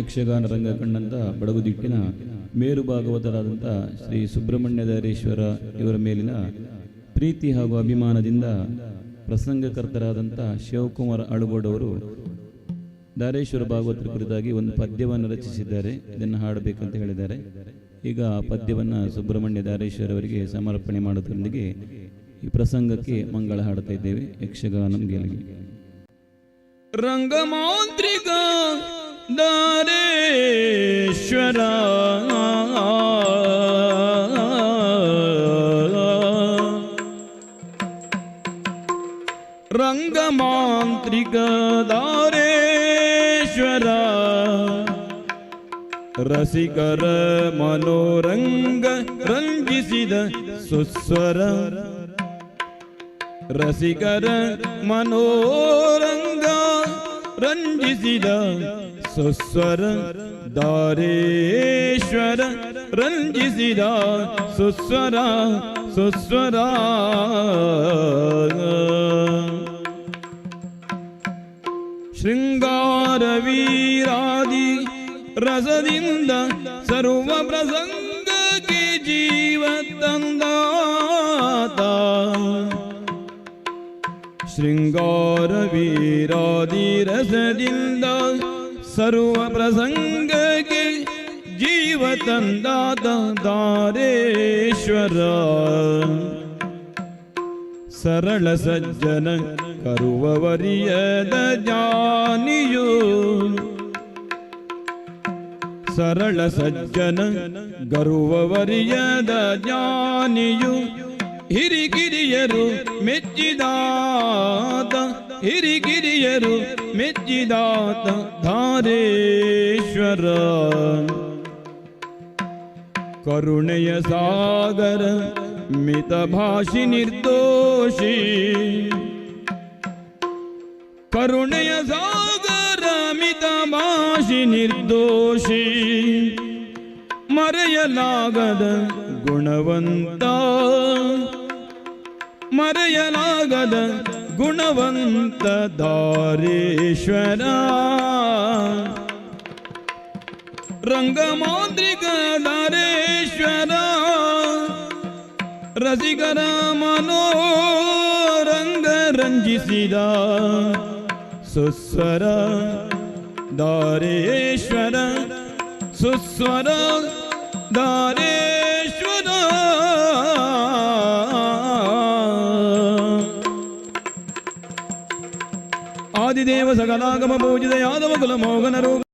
ಯಕ್ಷಗಾನ ರಂಗ ಕಂಡಂತ ಬಡಗುದಿಟ್ಟಿನ ಮೇರು ಭಾಗವತರಾದಂಥ ಶ್ರೀ ಸುಬ್ರಹ್ಮಣ್ಯಧಾರೇಶ್ವರ ಇವರ ಮೇಲಿನ ಪ್ರೀತಿ ಹಾಗೂ ಅಭಿಮಾನದಿಂದ ಪ್ರಸಂಗಕರ್ತರಾದಂಥ ಶಿವಕುಮಾರ್ ಅಳುಗೋಡ್ ಅವರು ದಾರೇಶ್ವರ ಭಾಗವತರ ಕುರಿತಾಗಿ ಒಂದು ಪದ್ಯವನ್ನು ರಚಿಸಿದ್ದಾರೆ. ಇದನ್ನು ಹಾಡಬೇಕಂತ ಹೇಳಿದ್ದಾರೆ. ಈಗ ಆ ಪದ್ಯವನ್ನು ಸುಬ್ರಹ್ಮಣ್ಯ ದಾರೇಶ್ವರ ಅವರಿಗೆ ಸಮರ್ಪಣೆ ಮಾಡೋದ್ರೊಂದಿಗೆ ಈ ಪ್ರಸಂಗಕ್ಕೆ ಮಂಗಳ ಹಾಡ್ತಾ ಇದ್ದೇವೆ. ಯಕ್ಷಗಾನಂ ರಂಗಮಾಂತ್ರಿಕ ದಾರೇಶ್ವರ ರಂಗಮಾಂತ್ರಿಕ ದಾರೇಶ್ವರ ರಸಿಕರ ಮನೋರಂಗ ರಂಜಿಸಿದ ಸುಸ್ವರ. ರಸಿಕರ ಮನೋರಂಗ ರಂಜಿಸಿದ सुस्वरं दारेश्वर रञ्जिसिरा सुस्वरा सुस्वरा शृङ्गारवीरादि रसदिन्द सर्वप्रसङ्गके जीवतन्दाता शृङ्गारवीरादिरसदिन्द ಜೀವ ತಂದಾತ ಶೃಂಗಾರ ವೀರಾದಿ ರಸದಿಂದ ಸರ್ವ ಪ್ರಸಂಗಕ್ಕೆ ಜೀವ ತಂದಾತ ದಾರೇಶ್ವರ ಸರಳ ಸಜ್ಜನ ಕರುವವರಿಯದ ಜಾನಿಯು ಸರಳ ಸಜ್ಜನ ಗರುವವರಿಯದ ಜ್ಞಾನಿಯು ಹಿರಿಗಿರಿಯರು ಮೆಚ್ಚಿದಾತ ಹಿರಿಗಿರಿಯರು ಮೆಚ್ಚಿದಾತ ಧಾರೇಶ್ವರ. ಕರುಣೆಯ ಸಾಗರ ಮಿತ ಭಾಷಿ ನಿರ್ದೋಷಿ. ಕರುಣೆಯ ಸಾಗರ ಮಿತ ಭಾಷಿ ನಿರ್ದೋಷಿ. ಮರೆಯಲಾಗದ ಗುಣವಂತ. ಮರೆಯಲಾಗದ गुणवन्त दारेश्वर रङ्गमौद्रिक दारेश्वर रसिकर मनो रङ्ग रञ्जिसिद सुस्वर दारेश्वर सुस्वर दारे ಆದಿದೇವ ಸಕಲಾಗಮ ಪೂಜಿತ ಯಾದವ ಕುಲ ರೂಪ.